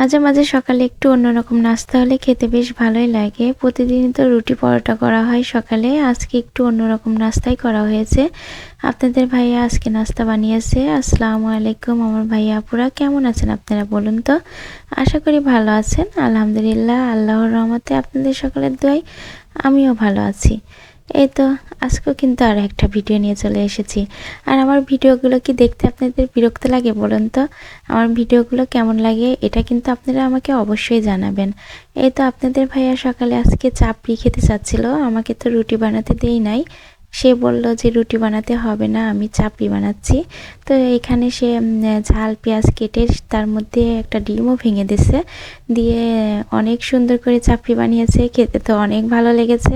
মাঝে মাঝে সকালে একটু অন্যরকম নাস্তা হলে খেতে বেশ ভালোই লাগে। প্রতিদিনই তো রুটি পরোটা করা হয় সকালে। আজকে একটু অন্যরকম নাস্তাই করা হয়েছে। আপনাদের ভাইয়া আজকে নাস্তা বানিয়েছে। আসসালামু আলাইকুম আমার ভাইয়া আপুরা, কেমন আছেন আপনারা বলুন তো? আশা করি ভালো আছেন। আলহামদুলিল্লাহ, আল্লাহর রহমতে আপনাদের সকলের দোয়াই আমিও ভালো আছি। এই তো, আজকেও কিন্তু আর একটা ভিডিও নিয়ে চলে এসেছি। আর আমার ভিডিওগুলো কি দেখতে আপনাদের বিরক্ত লাগে বলুন তো? আমার ভিডিওগুলো কেমন লাগে, এটা কিন্তু আপনারা আমাকে অবশ্যই জানাবেন। এই তো, আপনাদের ভাইয়া সকালে আজকে চাপড়ি খেতে চাচ্ছিল? আমাকে তো রুটি বানাতে দেই নাই। সে বলল যে রুটি বানাতে হবে না, আমি চাপড়ি বানাচ্ছি। তো এখানে সে ঝাল, পেঁয়াজ কেটে তার মধ্যে একটা ডিমও ভেঙে দিছে দিয়ে অনেক সুন্দর করে চাপড়ি বানিয়েছে, খেতে তো অনেক ভালো লেগেছে।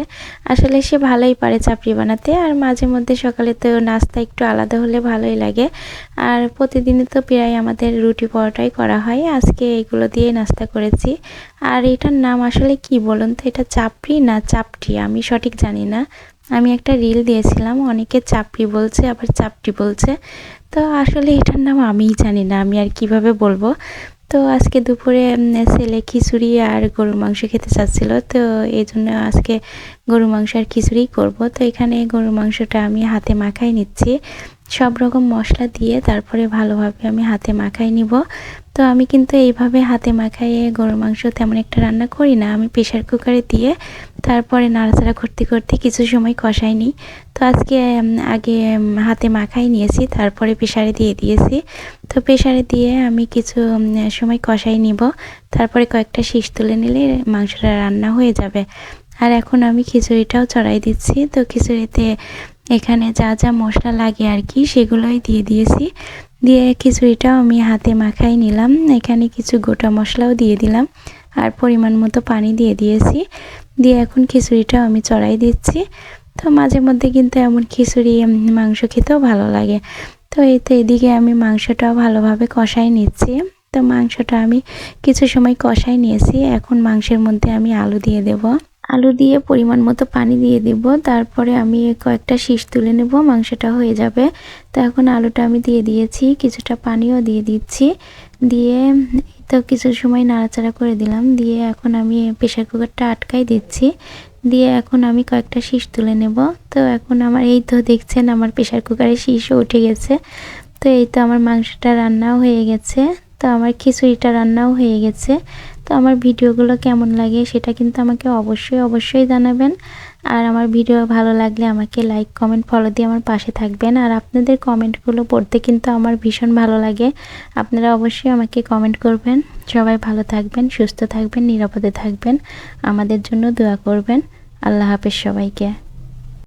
আসলে সে ভালোই পারে চাপড়ি বানাতে, আর মাঝে মধ্যে সকালে তো নাস্তা একটু আলাদা হলে ভালোই লাগে। আর প্রতিদিনই তো প্রায় আমাদের রুটি পরোটাই করা হয়, আজকে এগুলো দিয়ে নাস্তা করেছি। আর এটার নাম আসলে কি বলুন তো, এটা চাপড়ি না চাপটি আমি সঠিক জানি না। আমি একটা রিল দিয়েছিলাম, অনেকে চাপড়ি বলছে, আবার চাপটি বলছে। তো আসলে এটার নাম আমিই জানি না, আমি আর কীভাবে বলব? তো আজকে দুপুরে ছেলে খিচুড়ি আর গরুর মাংস খেতে চাচ্ছিল, তো এই জন্য আজকে গরু মাংস আর খিচুড়িই করব। তো এখানে গরুর মাংসটা আমি হাতে মাখাই নিচ্ছি। সব রকম মশলা দিয়ে তারপরে ভালোভাবে আমি হাতে মাখাই নিব। তো আমি কিন্তু এইভাবে হাতে মাখাইয়ে গরুর মাংস তেমন একটা রান্না করি না। আমি প্রেশার কুকারে দিয়ে তারপরে নাড়াচাড়া করতে করতে কিছু সময় কষাই নিই তো আজকে আগে হাতে মাখাই নিয়েছি, তারপরে প্রেশারে দিয়ে দিয়েছি। তো প্রেশারে দিয়ে আমি কিছু সময় কষাই নিব। তারপরে কয়েকটা শীষ তুলে নিলে মাংসটা রান্না হয়ে যাবে। আর এখন আমি খিচুড়িটাও চড়াই দিচ্ছি। তো খিচুড়িতে এখানে যা যা মশলা লাগে আর কি, সেগুলোই দিয়ে দিয়েছি। দিয়ে খিচুড়িটাও আমি হাতে মাখাই নিলাম। এখানে কিছু গোটা মশলাও দিয়ে দিলাম আর পরিমাণ মতো পানি দিয়ে দিয়েছি। দিয়ে এখন খিচুড়িটাও আমি চড়াই দিচ্ছি। তো মাঝে মধ্যে কিন্তু এমন খিচুড়ি মাংস খেতেও ভালো লাগে। তো এই তো এদিকে আমি মাংসটাও ভালোভাবে কষাই নিচ্ছি। তো মাংসটা আমি কিছু সময় কষাই নিয়েছি। এখন মাংসের মধ্যে আমি আলু দিয়ে দেবো। আলু দিয়ে পরিমাণ মতো পানি দিয়ে দিব। তারপরে আমি কয়েকটা শীষ তুলে নেব, মাংসটা হয়ে যাবে। তো এখন আলুটা আমি দিয়ে দিয়েছি, কিছুটা পানিও দিয়ে দিচ্ছি। দিয়ে তো কিছু সময় নাড়াচাড়া করে দিলাম। দিয়ে এখন আমি প্রেশার কুকারটা আটকাই দিচ্ছি। দিয়ে এখন আমি কয়েকটা শীষ তুলে নেব। তো এখন আমার, এই তো দেখছেন আমার প্রেশার কুকারে শীষও উঠে গেছে। তো এই তো আমার মাংসটা রান্নাও হয়ে গেছে। তো আমার খিচুড়িটা রান্নাও হয়ে গেছে। তো আমার ভিডিওগুলো কেমন লাগে সেটা কিন্তু আমাকে অবশ্যই অবশ্যই জানাবেন। আর আমার ভিডিও ভালো লাগলে আমাকে লাইক কমেন্ট ফলো দিয়ে আমার পাশে থাকবেন। আর আপনাদের কমেন্টগুলো পড়তে কিন্তু আমার ভীষণ ভালো লাগে। আপনারা অবশ্যই আমাকে কমেন্ট করবেন। সবাই ভালো থাকবেন, সুস্থ থাকবেন, নিরাপদে থাকবেন। আমাদের জন্য দোয়া করবেন। আল্লাহ হাফেজ সবাইকে।